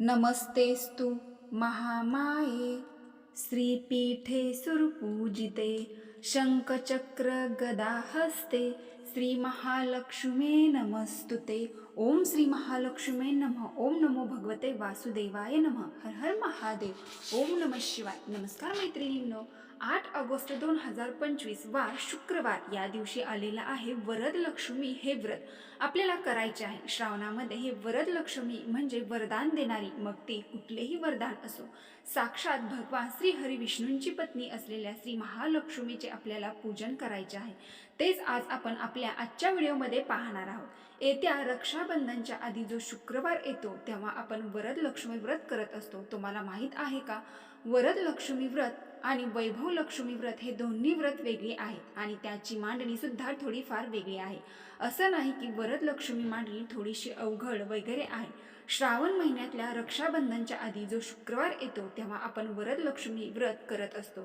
नमस्तेस्तु महामाये। श्रीपीठे सुरपूजिते शङ्खचक्रगदाहस्ते श्रीमहालक्ष्मे नमस्तुते ओम श्री महालक्ष्मे नमः ओम नमो भगवते वासुदेवाय नमः हर हर महादेव ओम नमः शिवाय। नमस्कार मैत्रिणींनो आठ ऑगस्ट दोन हजार पंचवीस वार शुक्रवार या दिवशी आलेला आहे वरद लक्ष्मी हे व्रत. आपल्याला करायचे आहे श्रावणामध्ये हे वरद लक्ष्मी म्हणजे वरदान देणारी मग ते कुठलेही वरदान असो. साक्षात भगवान श्री हरी विष्णूंची पत्नी असलेल्या श्री महालक्ष्मीचे आपल्याला पूजन करायचे आहे. तेच आज आपण आपल्या आजच्या व्हिडिओमध्ये पाहणार आहोत. येत्या रक्षाबंधनच्या आधी जो शुक्रवार येतो तेव्हा आपण वरद लक्ष्मी व्रत करत असतो. तुम्हाला माहीत आहे का? वरद लक्ष्मी व्रत आणि वैभव लक्ष्मी व्रत हे दोन्ही व्रत वेगळी आहेत आणि त्याची मांडणी सुद्धा थोडीफार वेगळी आहे. असं नाही की वरद लक्ष्मी मांडणी थोडीशी अवघड वगैरे आहे. श्रावण महिन्यातल्या रक्षाबंधनच्या आधी जो शुक्रवार येतो तेव्हा आपण वरदलक्ष्मी व्रत करत असतो.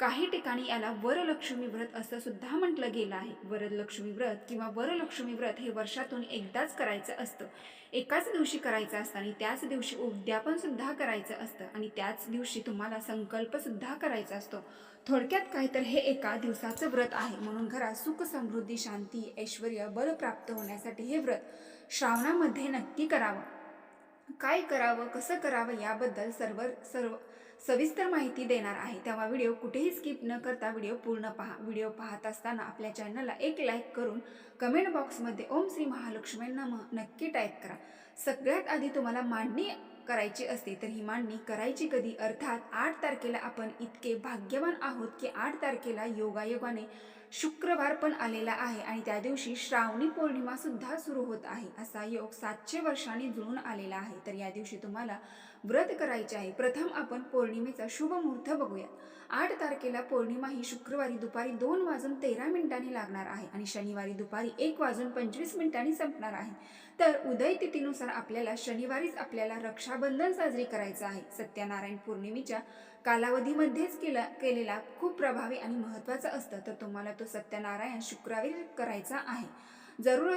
काही ठिकाणी याला वरलक्ष्मी व्रत असं सुद्धा म्हटलं गेलं आहे. वरदलक्ष्मी व्रत किंवा वरलक्ष्मी व्रत हे वर्षातून एकदाच करायचं असतं. एकाच दिवशी करायचं असतं आणि त्याच दिवशी उद्यापन सुद्धा करायचं असतं आणि त्याच दिवशी तुम्हाला संकल्प सुद्धा करायचा असतो. थोडक्यात काय तर हे एका दिवसाचं व्रत आहे. म्हणून घरात सुख समृद्धी शांती ऐश्वर बल प्राप्त होण्यासाठी हे व्रत श्रावणामध्ये नक्की करावं. काय करावं कसं करावं याबद्दल सर्व सर्व सविस्तर माहिती देणार आहे. तेव्हा व्हिडिओ कुठेही स्किप न करता व्हिडिओ पूर्ण पहा. व्हिडिओ पाहत असताना आपल्या चॅनलला एक लाईक करून कमेंट बॉक्समध्ये ओम श्री महालक्ष्मींना नक्की टाईप करा. सगळ्यात आधी तुम्हाला मांडणी करायची असते तर ही मांडणी करायची कधी? अर्थात आठ तारखेला आपण इतके भाग्यवान आहोत की आठ तारखेला योगायोगाने शुक्रवार पण आलेला आहे आणि त्या दिवशी श्रावणी पौर्णिमा सुद्धा सुरू होत आहे असा योग सातशे वर्षांनी जुळून आलेला आहे. तर या दिवशी तुम्हाला व्रत करायचे आहे. प्रथम आपण पौर्णिमेचा शुभ मुहूर्त बघूयात. आठ तारखेला पौर्णिमा ही शुक्रवारी दुपारी दोन वाजून तेरा मिनिटांनी लागणार आहे आणि शनिवारी दुपारी एक वाजून पंचवीस मिनिटांनी संपणार आहे. तर उदय तिथीनुसार आपल्याला शनिवारीच आपल्याला रक्षाबंधन साजरी करायचं आहे. सत्यनारायण पौर्णिमेच्या कालावधीमध्येच केला केलेला खूप प्रभावी आणि महत्त्वाचं असतं. तर तुम्हाला तो सत्यनारायण शुक्रवारी करायचा आहे. जरूर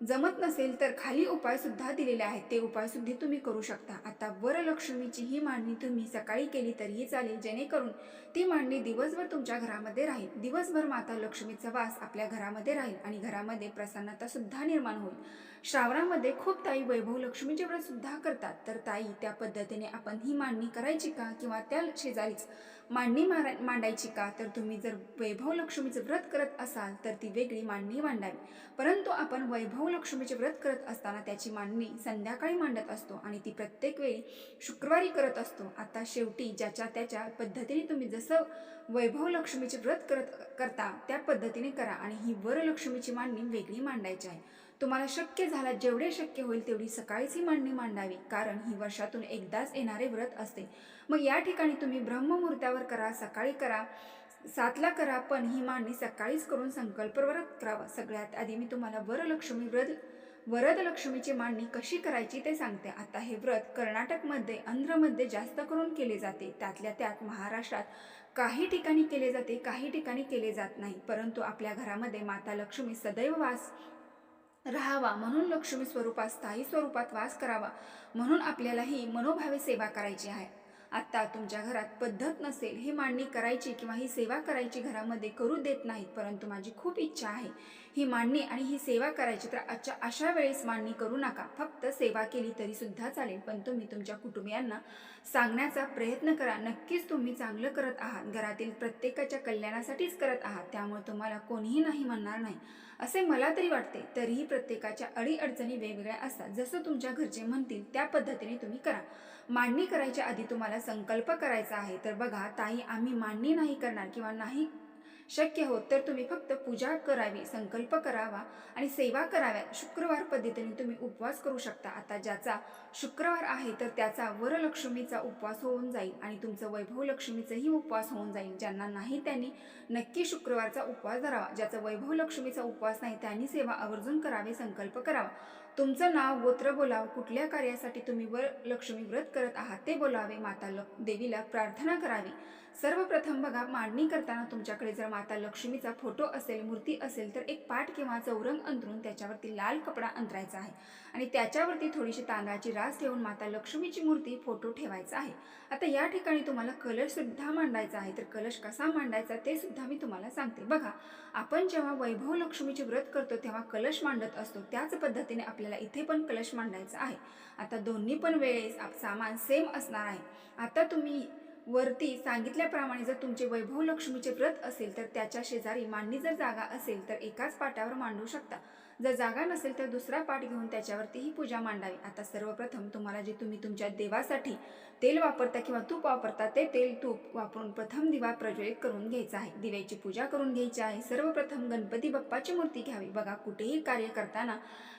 जमत नसेल तर खाली उपाय सुद्धा दिलेले आहेत. ते उपाय सुद्धा तुम्ही करू शकता. आता वरलक्ष्मीची ही मांडणी तुम्ही सकाळी केली तरीही चालेल. जेणेकरून ती मांडणी दिवसभर तुमच्या घरामध्ये राहील. दिवसभर माता लक्ष्मीचा वास आपल्या घरामध्ये राहील आणि घरामध्ये प्रसन्नता सुद्धा निर्माण होईल. श्रावणामध्ये खूप ताई वैभव लक्ष्मीचे व्रत सुद्धा करतात. तर ताई त्या पद्धतीने आपण ही मांडणी करायची का? किंवा त्या शेजारीच मांडणी मारा मांडायची का? तर तुम्ही जर वैभव लक्ष्मीचं व्रत करत असाल तर ती वेगळी मांडणी मांडावी. परंतु आपण वैभव लक्ष्मीचे व्रत करत असताना त्याची मांडणी संध्याकाळी मांडत असतो आणि ती प्रत्येक वेळी शुक्रवारी करत असतो. आता शेवटी ज्याच्या त्याच्या पद्धतीने तुम्ही जसं वैभव लक्ष्मीचे व्रत करत करता त्या पद्धतीने करा आणि ही वरलक्ष्मीची मांडणी वेगळी मांडायची आहे. तुम्हाला शक्य झाला जेवढे शक्य होईल तेवढी सकाळीच ही मांडणी मांडावी कारण ही वर्षातून एकदाच येणारे व्रत असते. मग या ठिकाणी तुम्ही ब्रह्ममुहूर्तावर करा सकाळी करा सातला करा पण ही मांडणी सकाळीच करून संकल्प व्रत करावा सगळ्यात आधी मी तुम्हाला वरलक्ष्मी व्रत वरदलक्ष्मीची मांडणी कशी करायची ते सांगते. आता हे व्रत कर्नाटकमध्ये आंध्रमध्ये जास्त करून केले जाते. त्यातल्या त्यात महाराष्ट्रात काही ठिकाणी केले जाते काही ठिकाणी केले जात नाही. परंतु आपल्या घरामध्ये माता लक्ष्मी सदैव वास राहावा. म्हणून लक्ष्मी स्वरूपात स्थायी स्वरूपात वास करावा. म्हणून आपल्याला ही मनोभावे सेवा करायची आहे. आत्ता तुमच्या घरात पद्धत नसेल ही मांडणी करायची किंवा ही सेवा करायची घरामध्ये करू देत नाहीत परंतु माझी खूप इच्छा आहे ही मांडणी आणि ही सेवा करायची तर आजच्या अशा वेळेस मांडणी करू नका. फक्त सेवा केली तरी सुद्धा चालेल पण तुम्ही तुमच्या कुटुंबियांना सांगण्याचा प्रयत्न करा. नक्कीच तुम्ही चांगलं करत आहात. घरातील प्रत्येकाच्या कल्याणासाठीच करत आहात त्यामुळे तुम्हाला कोणीही नाही म्हणणार नाही. असे मला तरी वाटते तरीही प्रत्येकाच्या अडीअडचणी वेगवेगळ्या असतात. जसं तुमच्या घरचे म्हणतील त्या पद्धतीने तुम्ही करा. मांडणी करायच्या आधी तुम्हाला संकल्प करायचा आहे. तर बघा ताई आम्ही मांडणी नाही करणार किंवा नाही शक्य होत तर तुम्ही फक्त पूजा करावी संकल्प करावा आणि सेवा कराव्या शुक्रवार पद्धतीने तुम्ही उपवास करू शकता. आता ज्याचा शुक्रवार आहे तर त्याचा वरलक्ष्मीचा उपवास होऊन जाईल आणि तुमचं वैभव लक्ष्मीचाही उपवास होऊन जाईल. ज्यांना नाही त्यांनी नक्की शुक्रवारचा उपवास धरावा. ज्याचा वैभव लक्ष्मीचा उपवास नाही त्यांनी सेवा आवर्जून करावे संकल्प करावा. तुमचं नाव गोत्र बोलाव कुठल्या कार्यासाठी तुम्ही वर लक्ष्मी व्रत करत आहात ते बोलावे माता ल देवीला प्रार्थना करावी. सर्वप्रथम बघा मांडणी करताना तुमच्याकडे जर माता लक्ष्मीचा फोटो असेल मूर्ती असेल तर एक पाट किंवा चौरंग अंतरून त्याच्यावरती लाल कपडा अंतरायचा आहे. आणि त्याच्यावरती थोडीशी तांदळाची रास ठेवून माता लक्ष्मीची मूर्ती फोटो ठेवायचा आहे. आता या ठिकाणी तुम्हाला कलश सुद्धा मांडायचा आहे. तर कलश कसा मांडायचा ते सुद्धा मी तुम्हाला सांगते. बघा आपण जेव्हा वैभव लक्ष्मीचे व्रत करतो तेव्हा कलश मांडत असतो. त्याच पद्धतीने आपल्याला इथे पण कलश मांडायचा आहे. आता दोन्ही पण वेळेस आप- सामान सेम असणार आहे. आता तुम्ही वरती सांगितल्याप्रमाणे जर तुमचे वैभव लक्ष्मीचे व्रत असेल तर त्याच्या शेजारी मांडणी जर जागा असेल तर एकाच पाटावर मांडू शकता. जर जागा नसेल तर दुसरा पाठ घेऊन त्याच्यावरती ही पूजा मांडावी. आता सर्वप्रथम तुम्हाला जे तुम्ही तुमच्या देवासाठी तेल वापरता किंवा तूप वापरता ते तेल तूप वापरून प्रथम दिवा प्रज्वलित करून घ्यायचा आहे. दिव्याची पूजा करून घ्यायची आहे. सर्वप्रथम गणपती बाप्पाची मूर्ती घ्यावी. बघा कुठेही कार्य करताना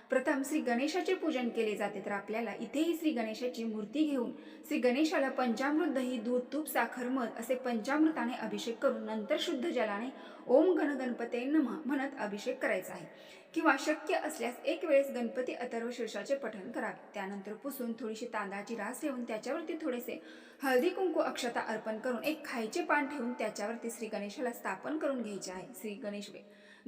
प्रथम श्री गणेशाचे पूजन केले जाते. तर आपल्याला इथेही श्री गणेशाची मूर्ती घेऊन श्री गणेशाला पंचामृत दही दूध तूप साखर मध असे पंचामृताने अभिषेक करून नंतर शुद्ध जलाने ओम गणगणपते नम म्हणत अभिषेक करायचा आहे. किंवा शक्य असल्यास एक वेळेस गणपती अथर्व शीर्षाचे पठण करावे. त्यानंतर पुसून थोडीशी तांदळाची रास ठेवून त्याच्यावरती थोडेसे हळदी कुंकू अक्षता अर्पण करून एक खायचे पान ठेवून त्याच्यावरती श्री गणेशाला स्थापन करून घ्यायचे आहे. श्री गणेश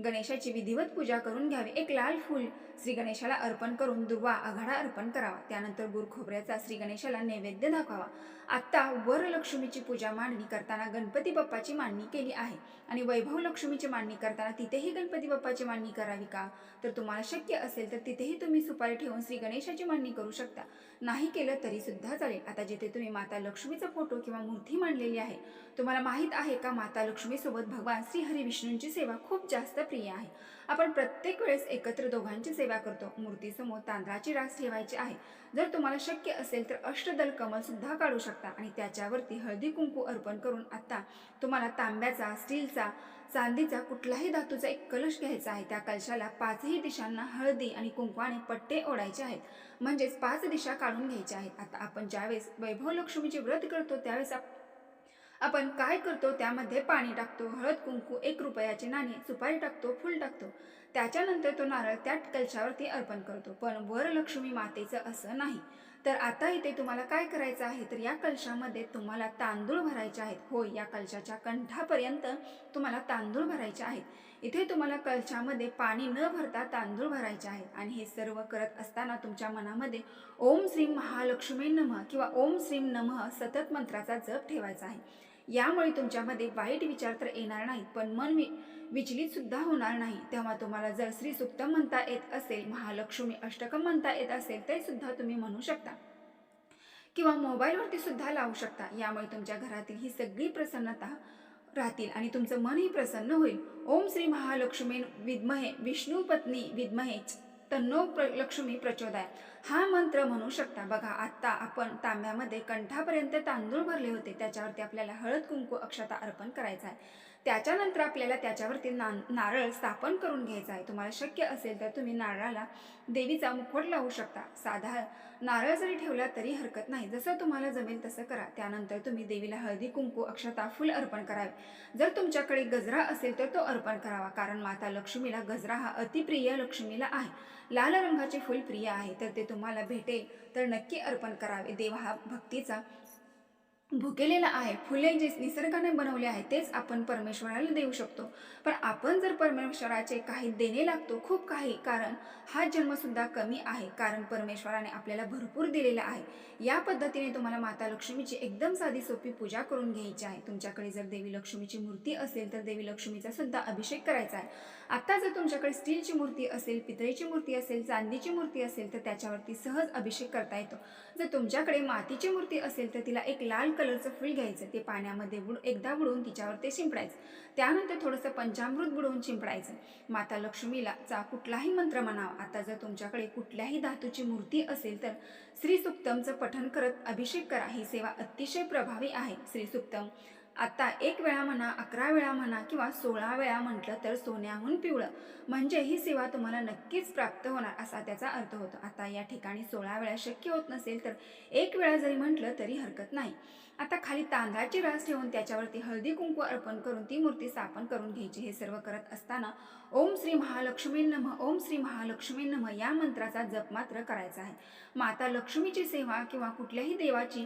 गणेशाची विधिवत पूजा करून घ्यावी. एक लाल फूल श्री गणेशाला अर्पण करून दुर्वा आघाडा अर्पण करावा. त्यानंतर गुर खोबऱ्याचा श्री गणेशाला नैवेद्य दाखवावा. आत्ता वरलक्ष्मीची पूजा मांडणी करताना गणपती बाप्पाची मांडणी केली आहे. आणि वैभव लक्ष्मीची मांडणी करताना तिथेही गणपती बाप्पाची मांडणी करावी का? तर तुम्हाला शक्य असेल तर तिथेही तुम्ही सुपारी ठेवून श्री गणेशाची मांडणी करू शकता. नाही केलं तरी सुद्धा चालेल. आता जिथे तुम्ही माता लक्ष्मीचा फोटो किंवा मूर्ती मांडलेली आहे तुम्हाला माहीत आहे का माता लक्ष्मीसोबत भगवान श्री हरिविष्णूंची सेवा खूप जास्त प्रिय आहे. आपण प्रत्येक वेळेस एकत्र दोघांची सेवा करतो. मूर्तीसमोर तांदळाची रास ठेवायची आहे. जर तुम्हाला शक्य असेल तर अष्टदल कमल सुद्धा काढू शकता आणि त्याच्यावरती हळदी कुंकू अर्पण करून आता तुम्हाला तांब्याचा स्टीलचा चांदीचा कुठलाही धातूचा एक कलश घ्यायचा आहे. त्या कलशाला पाचही दिशांना हळदी आणि कुंकवाने पट्टे ओढायचे आहेत. म्हणजेच पाच दिशा काढून घ्यायच्या आहेत. आता आपण ज्यावेळेस वैभव लक्ष्मीचे व्रत करतो त्यावेळेस आपण काय करतो त्यामध्ये पाणी टाकतो हळद कुंकू एक रुपयाचे नाणे सुपारी टाकतो फुल टाकतो. त्याच्यानंतर तो नारळ त्या कलशावरती अर्पण करतो. पण वरलक्ष्मी मातेचं असं नाही. तर आता इथे तुम्हाला काय करायचं आहे तर या कलशामध्ये तुम्हाला तांदूळ भरायचे आहेत. होय या कलशाच्या कंठापर्यंत तुम्हाला तांदूळ भरायचे आहेत. इथे तुम्हाला कलशामध्ये पाणी न भरता तांदूळ भरायचे आहेत. आणि हे सर्व करत असताना तुमच्या मनामध्ये ओम श्रीम महालक्ष्मी नमः किंवा ओम श्रीम नमः सतत मंत्राचा जप ठेवायचा आहे. यामुळे तुमच्यामध्ये वाईट विचार तर येणार नाहीत पण मन वि विचलित सुद्धा होणार नाही. तेव्हा तुम्हाला जर श्री सुक्तम म्हणता येत असेल महालक्ष्मी अष्टकम म्हणता येत असेल ते सुद्धा तुम्ही म्हणू शकता. किंवा मोबाईलवरती सुद्धा लावू शकता. यामुळे तुमच्या घरातील ही सगळी प्रसन्नता राहतील आणि तुमचं मनही प्रसन्न होईल. ओम श्री महालक्ष्मी विद्महे विष्णू पत्नी विद्महे तन्नो प्र लक्ष्मी प्रचोदय हा मंत्र म्हणू शकता. बघा आत्ता आपण तांब्यामध्ये कंठापर्यंत तांदूळ भरले होते. त्याच्यावरती आपल्याला हळद कुंकू अक्षता अर्पण करायचा आहे. त्याच्यानंतर आपल्याला त्याच्यावरती ना नारळ स्थापन करून घ्यायचा आहे. तुम्हाला शक्य असेल तर तुम्ही नारळाला देवीचा मुखवट लावू शकता. साधा नारळ जरी ठेवला तरी हरकत नाही. जसं तुम्हाला जमेल तसं करा. त्यानंतर तुम्ही देवीला हळदी कुंकू अक्षता फुल अर्पण करावे. जर तुमच्याकडे गजरा असेल तर तो अर्पण करावा. कारण माता लक्ष्मीला गजरा हा अतिप्रिय लक्ष्मीला आहे. लाल रंगाचे फुल प्रिय आहे. तर ते तुम्हाला भेटेल. तर नक्की अर्पण करावे. देव हा भक्तीचा भुकेलेला आहे. फुले जे निसर्गाने बनवले आहे तेच आपण परमेश्वराला देऊ शकतो. पण आपण जर परमेश्वराचे काही देणे लागतो खूप काही कारण हा जन्मसुद्धा कमी आहे. कारण परमेश्वराने आपल्याला भरपूर दिलेला आहे. या पद्धतीने तुम्हाला माता लक्ष्मीची एकदम साधी सोपी पूजा करून घ्यायची आहे. तुमच्याकडे जर देवी लक्ष्मीची मूर्ती असेल तर देवी लक्ष्मीचा सुद्धा अभिषेक करायचा आहे. आत्ता जर तुमच्याकडे स्टीलची मूर्ती असेल पितळेची मूर्ती असेल चांदीची मूर्ती असेल तर त्याच्यावरती सहज अभिषेक करता येतो. जर तुमच्याकडे मातीची मूर्ती असेल तर तिला एक लाल कलरचं फूल घ्यायचं. ते पाण्यामध्ये बुड एकदा बुडवून तिच्यावर ते शिंपडायचं. त्यानंतर थोडंसं पंचामृत बुडवून शिंपडायचं. माता लक्ष्मीला चा कुठलाही मंत्र म्हणावा. आता जर तुमच्याकडे कुठल्याही धातूची मूर्ती असेल तर श्रीसुक्तमचं पठण करत अभिषेक करा. ही सेवा अतिशय प्रभावी आहे. श्रीसुक्तम आता एक वेळा म्हणा अकरा वेळा म्हणा किंवा सोळा वेळा म्हटलं तर सोन्याहून पिवळं. म्हणजे ही सेवा तुम्हाला नक्कीच प्राप्त होणार असा त्याचा अर्थ होतो. आता या ठिकाणी सोळा वेळा शक्य होत नसेल तर एक वेळा जरी म्हटलं तरी हरकत नाही. आता खाली तांदळाची रास ठेवून त्याच्यावरती हळदी कुंकू अर्पण करून ती मूर्ती स्थापन करून घ्यायची. हे सर्व करत असताना ओम श्री महालक्ष्मी नम ओम श्री महालक्ष्मी नम या मंत्राचा जप मात्र करायचा आहे. माता लक्ष्मीची सेवा किंवा कुठल्याही देवाची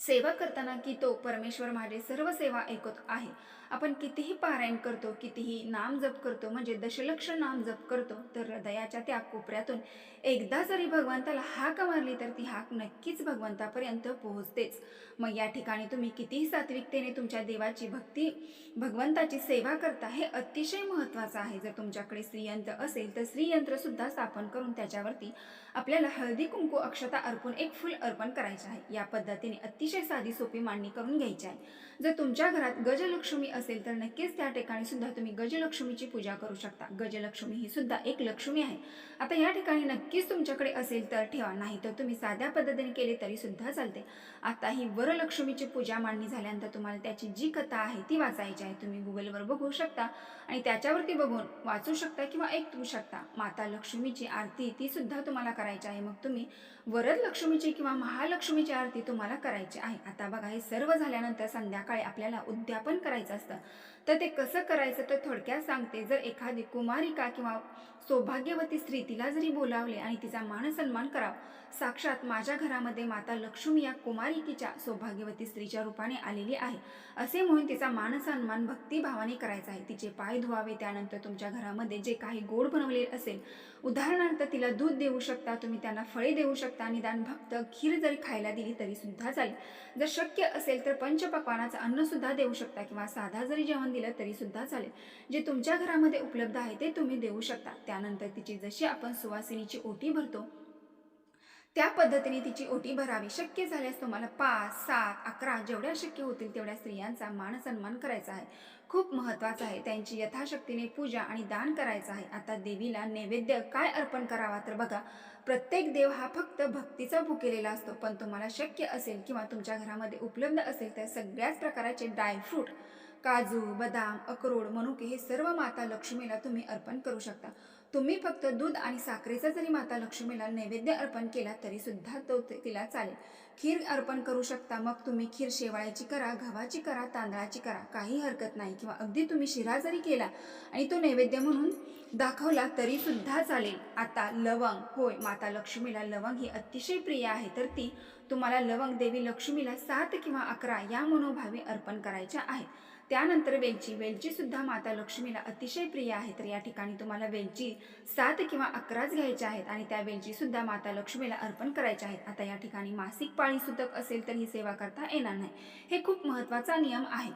सेवा करताना की तो परमेश्वर माझे सर्व सेवा ऐकत आहे. आपण कितीही पारायण करतो कितीही नाम जप करतो म्हणजे दशलक्ष नाम जप करतो तर हृदयाच्या त्या कोपऱ्यातून एकदा जरी भगवंताला हाक मारली तर ती हाक नक्कीच भगवंतापर्यंत पोहोचतेच. मग या ठिकाणी तुम्ही कितीही सात्विकतेने तुमच्या देवाची भक्ती भगवंताची सेवा करता हे अतिशय महत्त्वाचं आहे. जर तुमच्याकडे श्रीयंत्र असेल तर श्रीयंत्रसुद्धा स्थापन करून त्याच्यावरती आपल्याला हळदी कुंकू अक्षता अर्पून एक फुल अर्पण करायचे आहे. या पद्धतीने अतिशय साधी सोपी मांडणी करून घ्यायची आहे. जर तुमच्या घरात गजलक्ष्मी असेल तर नक्कीच त्या ठिकाणी सुद्धा तुम्ही गजलक्ष्मीची पूजा करू शकता. गजलक्ष्मी ही सुद्धा एक लक्ष्मी आहे. आता या ठिकाणी नक्कीच तुमच्याकडे असेल तर ठेवा. नाही तर तुम्ही साध्या पद्धतीने केले तरी सुद्धा चालते. आता ही वरलक्ष्मीची पूजा मांडणी झाल्यानंतर तुम्हाला त्याची जी कथा आहे ती वाचायची आहे. तुम्ही गुगलवर बघू शकता आणि त्याच्यावरती बघून वाचू शकता किंवा ऐकू शकता. माता लक्ष्मीची आरती ती सुद्धा तुम्हाला करायची आहे. मग तुम्ही वरद लक्ष्मीची किंवा महालक्ष्मीची आरती तुम्हाला करायची आहे. आता बघा हे सर्व झाल्यानंतर संध्याकाळी आपल्याला उद्यापन करायचं असतं. तर ते कसं करायचं तर थोडक्यात सांगते. जर एखादी कुमारिका किंवा सौभाग्यवती स्त्री तिला जरी बोलावले आणि तिचा मान सन्मान करावा साक्षात माझ्या घरामध्ये माता लक्ष्मी या कुमारिकीच्या सौभाग्यवती स्त्रीच्या रूपाने आलेली आहे असे म्हणून तिचा मानसन्मान भक्तिभावाने करायचा आहे. तिचे पाय धुवावे त्यानंतर तुमच्या घरामध्ये जे काही गोड बनवलेले असेल उदाहरणार्थ तिला दूध देऊ शकता तुम्ही त्यांना फळे देऊ शकता निदान भक्त खीर जरी खायला दिली तरी सुद्धा चालेल. जर शक्य असेल तर पंचपक्वानाचं अन्न सुद्धा देऊ शकता किंवा साधा जरी जेवण दिलं तरी सुद्धा चालेल. जे तुमच्या घरामध्ये उपलब्ध आहे ते तुम्ही देऊ शकता. त्या त्यानंतर तिची जशी आपण सुवासिनीची ओटी भरतो त्या पद्धतीने तिची ओटी भरावी. शक्य झाल्यास तुम्हाला पाच सात अकरा जेवढ्या शक्य होतील तेवढ्या स्त्रियांचा मान सन्मान करायचा आहे. खूप महत्त्वाचं आहे. त्यांची यथाशक्तीने पूजा आणि दान करायचं आहे. आता देवीला नैवेद्य काय अर्पण करावा तर बघा प्रत्येक देव हा फक्त भक्तीचा भुकेलेला असतो. पण तुम्हाला शक्य असेल किंवा तुमच्या घरामध्ये उपलब्ध असेल तर सगळ्याच प्रकाराचे ड्रायफ्रूट काजू बदाम अक्रोड मनुके हे सर्व माता लक्ष्मीला तुम्ही अर्पण करू शकता. तुम्ही फक्त दूध आणि साखरेचा जरी माता लक्ष्मीला नैवेद्य अर्पण केला तरी सुद्धा तो ते- तिला चालेल. खीर अर्पण करू शकता मग तुम्ही खीर शेवाळ्याची करा गव्हाची करा तांदळाची करा काही हरकत नाही किंवा अगदी तुम्ही शिरा जरी केला आणि तो नैवेद्य म्हणून दाखवला तरी सुद्धा चालेल. आता लवंग होय माता लक्ष्मीला लवंग ही अतिशय प्रिय आहे तर ती तुम्हाला लवंग देवी लक्ष्मीला सात किंवा अकरा या मनोभावे अर्पण करायच्या आहेत. त्यानंतर वेलची. वेलची सुद्धा माता लक्ष्मीला अतिशय प्रिय आहे. तर या ठिकाणी तुम्हाला वेलची सात किंवा अकराच घ्यायच्या आहेत आणि त्या वेलची सुद्धा माता लक्ष्मीला अर्पण करायच्या आहेत. आता या ठिकाणी मासिक पाळी सुतक असेल तर ही सेवा करता येणार नाही. हे खूप महत्त्वाचा नियम आहे.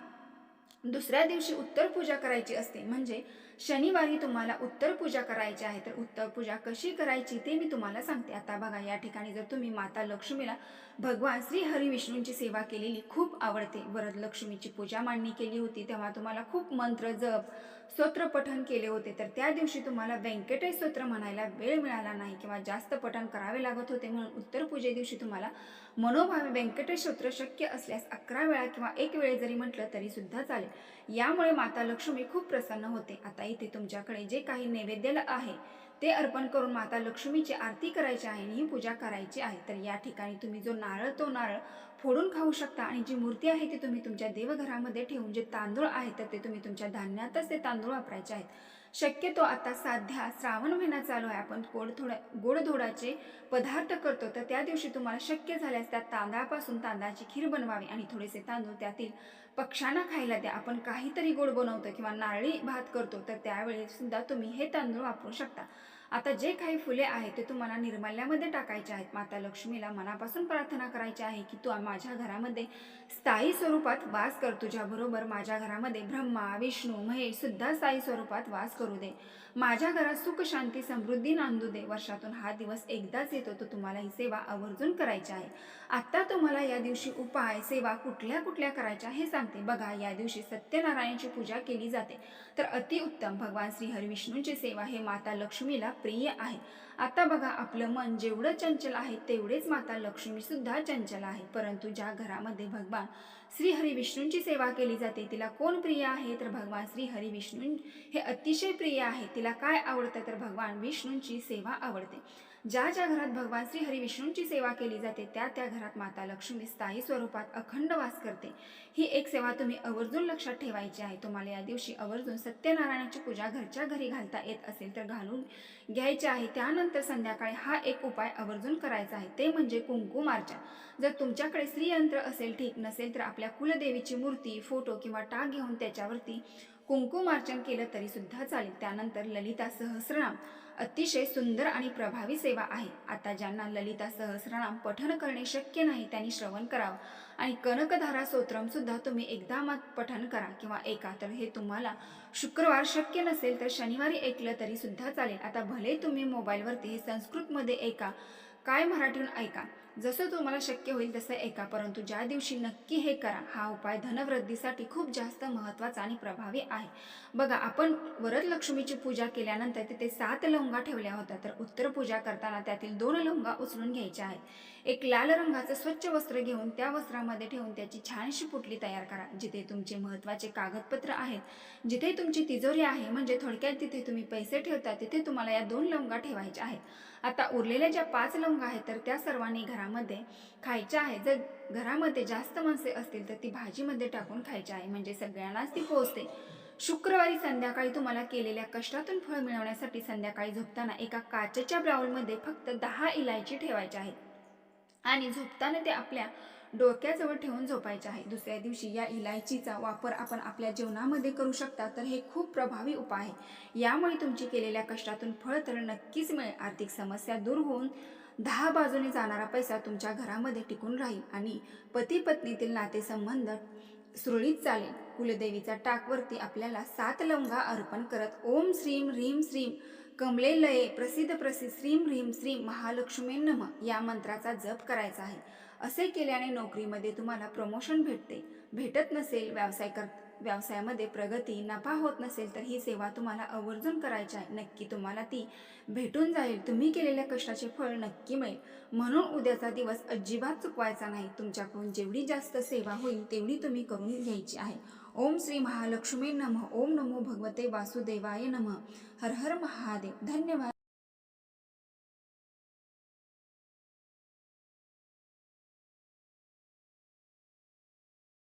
दुसऱ्या दिवशी उत्तर पूजा करायची असते. म्हणजे शनिवारी तुम्हाला उत्तर पूजा करायची आहे तर उत्तर पूजा कशी करायची ते मी तुम्हाला सांगते. आता बघा या ठिकाणी जर तुम्ही माता लक्ष्मीला भगवान श्री हरी विष्णूंची सेवा केलेली खूप आवडते. वरद लक्ष्मीची पूजा मांडणी केली होती तेव्हा तुम्हाला खूप मंत्र जप स्तोत्र पठण केले होते. तर त्या दिवशी तुम्हाला व्यंकटेश स्तोत्र म्हणायला वेळ मिळाला नाही किंवा जास्त पठण करावे लागत होते म्हणून उत्तर पूजे दिवशी तुम्हाला मनोभावे व्यंकटेश स्तोत्र शक्य असल्यास अकरा वेळा किंवा एक वेळ जरी म्हटलं तरी सुद्धा चालेल. यामुळे माता लक्ष्मी खूप प्रसन्न होते. आता इथे तुमच्याकडे जे काही नैवेद्याला आहे ते अर्पण करून माता लक्ष्मीची आरती करायची आहे आणि ही पूजा करायची आहे. तर या ठिकाणी तुम्ही जो नारळ तो नारळ फोडून खाऊ शकता आणि जी मूर्ती आहे ती तुम्ही तुमच्या देवघरामध्ये ठेवून जे तांदूळ आहेत तर ते तुम्ही तुमच्या धान्यातच ते तांदूळ वापरायचे आहेत. शक्यतो आता सध्या श्रावण महिना चालू आहे. आपण गोड थोडा गोडधोडाचे पदार्थ करतो तर त्या दिवशी तुम्हाला शक्य झाल्यास त्या तांदळापासून तांदळाची खीर बनवावी आणि थोडेसे तांदूळ त्यातील पक्ष्यांना खायला द्या. आपण काहीतरी गोड बनवतो किंवा नारळी भात करतो तर त्यावेळी सुद्धा तुम्ही हे तांदूळ वापरू शकता. आता जे काही फुले आहेत ते तुम्हाला निर्माल्यामध्ये टाकायचे आहेत. माता लक्ष्मीला मनापासून प्रार्थना करायची आहे की तू माझ्या घरामध्ये स्थायी स्वरूपात वास कर. तुझ्याबरोबर माझ्या घरामध्ये ब्रह्मा विष्णू महेश सुद्धा स्थायी स्वरूपात वास करू दे. माझ्या घरात सुख शांती समृद्धी नांदू दे. वर्षातून हा दिवस एकदाच येतो. तो तुम्हाला ही सेवा आवर्जून करायची आहे. आत्ता तुम्हाला या दिवशी उपाय सेवा कुठल्या कुठल्या करायच्या हे सांगते. बघा या दिवशी सत्यनारायणाची पूजा केली जाते. तर अतिउत्तम भगवान श्री हरिविष्णूंची सेवा हे माता लक्ष्मीला प्रिय आहे. आता बघा आपलं मन जेवढं चंचल आहे तेवढेच माता लक्ष्मी सुद्धा चंचल आहे. परंतु ज्या घरामध्ये भगवान श्री हरिविष्णूंची सेवा केली जाते तिला कोण प्रिय आहे? तर भगवान श्री हरी विष्णू हे अतिशय प्रिय आहे. तिला काय आवडतं? तर भगवान विष्णूंची सेवा आवडते. ज्या ज्या घरात भगवान श्री हरी विष्णूंची सेवा केली जाते त्या त्या घरात माता लक्ष्मी स्थायी स्वरूपात अखंड वास करते. ही एक सेवा तुम्ही आवर्जून लक्षात ठेवायची आहे. तुम्हाला या दिवशी आवर्जून सत्यनारायणाची पूजा घरच्या घरी घालता येत असेल तर घालून घ्यायची आहे. त्यानंतर संध्याकाळी हा एक उपाय आवर्जून करायचा आहे. ते म्हणजे कुंकुमार्चन जर तुमच्याकडे स्त्रीयंत्र असेल ठीक नसेल तर आपल्या कुलदेवीची मूर्ती फोटो किंवा टाक घेऊन त्याच्यावरती कुंकुमार्चन केलं तरी सुद्धा चालेल. त्यानंतर ललिता सहस्रनाम. अतिशय सुंदर आणि प्रभावी सेवा आहे. आता ज्यांना ललिता सहस्रनाम पठन करणे शक्य नाही त्यांनी श्रवण करावं. आणि कनकधारा सुद्धा तुम्ही एकदा मात पठन करा किंवा ऐका तर हे तुम्हाला शुक्रवार शक्य नसेल तर शनिवारी ऐकलं तरी सुद्धा चालेल. आता भले तुम्ही मोबाईलवरती हे संस्कृतमध्ये ऐका काय मराठीतून ऐका? जसं तुम्हाला शक्य होईल तसं ऐका परंतु ज्या दिवशी नक्की हे करा हा उपाय धनवृद्धीसाठी खूप जास्त महत्त्वाचा आणि प्रभावी आहे. बघा आपण वरद लक्ष्मीची पूजा केल्यानंतर तिथे सात लवंगा ठेवल्या होत्या तर उत्तर पूजा करताना त्यातील दोन लवंगा उचलून घ्यायच्या आहेत. एक लाल रंगाचं स्वच्छ वस्त्र घेऊन त्या वस्त्रामध्ये ठेवून त्याची छानशी पुटली तयार करा जिथे तुमचे महत्त्वाचे कागदपत्र आहेत. जिथे तुमची तिजोरी आहे म्हणजे थोडक्यात तिथे तुम्ही पैसे ठेवता तिथे तुम्हाला या दोन लवंगा ठेवायच्या आहेत. आता उरलेल्या ज्या पाच लवंगा आहेत तर त्या सर्वांनी घरामध्ये खायच्या आहेत. जर घरामध्ये जास्त माणसे असतील तर ती भाजीमध्ये टाकून खायची आहे. म्हणजे सगळ्यांनाच ती पोहोचते. शुक्रवारी संध्याकाळी तुम्हाला केलेल्या कष्टातून फळ मिळवण्यासाठी संध्याकाळी झोपताना एका काचेच्या ब्राऊलमध्ये फक्त दहा इलायची ठेवायच्या आहेत. आणि झोपताना ते आपल्या डोक्याजवळ ठेवून झोपायचे आहे. दुसऱ्या दिवशी या इलायचीचा वापर आपण आपल्या जेवणामध्ये करू शकता तर हे खूप प्रभावी उपाय आहे. यामुळे तुमची केलेल्या कष्टातून फळ तर नक्कीच मिळेल. आर्थिक समस्या दूर होऊन दहा बाजूने जाणारा पैसा तुमच्या घरामध्ये टिकून राहील आणि पती पत्नीतील नातेसंबंध सुरळीत चालेल. कुलदेवीचा टाकवरती आपल्याला सात लवंगा अर्पण करत ओम श्रीम ह्रीम श्रीम कमले लये प्रसिद्ध प्रसिद्ध श्रीम ह्रीम श्रीम महालक्ष्मी नम या मंत्राचा जप करायचा आहे. असे केल्याने नोकरीमध्ये तुम्हाला प्रमोशन भेटते. भेटत नसेल व्यवसाय कर व्यवसायामध्ये प्रगती नफा होत नसेल तर ही सेवा तुम्हाला आवर्जून करायची आहे. नक्की तुम्हाला ती भेटून जाईल. तुम्ही केलेल्या कष्टाचे फळ नक्की मिळेल. म्हणून उद्याचा दिवस अजिबात चुकवायचा नाही. तुमच्याकडून जेवढी जास्त सेवा होईल तेवढी तुम्ही करून घ्यायची आहे. ओम श्री महालक्ष्मी नम. ओम नमो भगवते वासुदेवाय नम. हर हर महादेव. धन्यवाद.